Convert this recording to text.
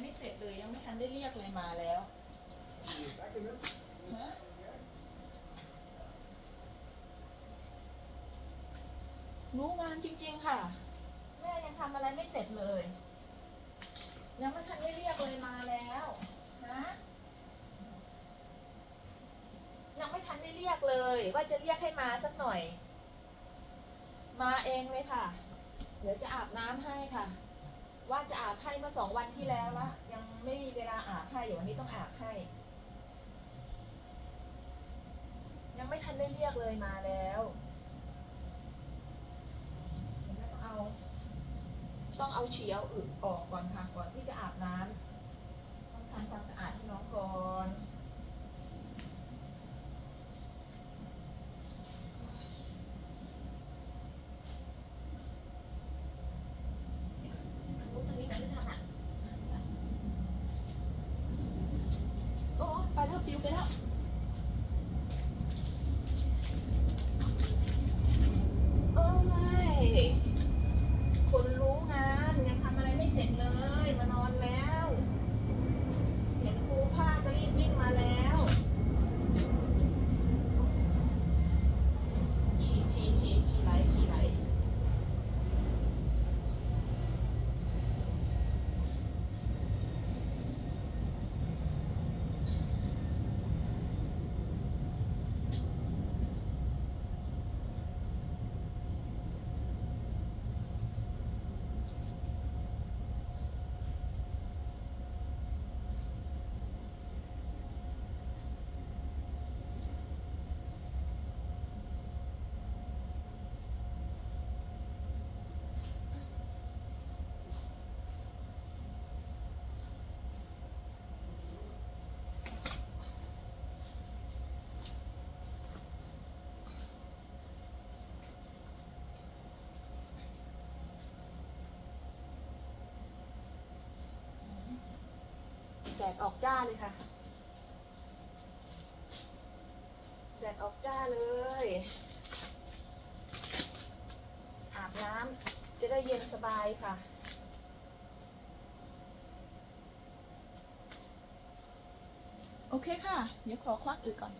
ไม่เสร็จเลย ยังไม่ทันได้เรียกเลยมาแล้ว ฮะ รู้งานจริง ๆ ค่ะ แม่ยังทำอะไรไม่เสร็จเลย ยังไม่ทันได้เรียกเลยมาแล้วนะยังไม่ทันได้เรียกเลย ว่าจะเรียกให้มาสักหน่อย มาเองเลยค่ะ เดี๋ยวจะอาบน้ำให้ค่ะ ว่าจะอาบให้เมื่อสองวันที่แล้วละยังไม่มีเวลาอาบให้อยู่วันนี้ต้องอาบให้ ยังไม่ทันได้เรียกเลยมาแล้วต้องเอาต้องเอาเฉียวอาอึออกก่อนค่ะก่อนที่จะอาบน้ำต้องทำความสะอาดให้น้องก่อนลุกตรงนี้ไหนไม่ทันอะโอ้ไปแล้วปิวไปแล้ว เอ้ย คนรู้งานยังทำอะไรไม่เสร็จเลย มานอนแล้ว เห็นครูผ้าก็รีบวิ่งมาแล้ว ฉี่ฉี่ฉี่ฉี่ไหลฉี่ไหล แดดออกจ้าเลยค่ะ แดดออกจ้าเลย อาบน้ำจะได้เย็นสบายค่ะโอเคค่ะ เดี๋ยวขอควักอึก่อน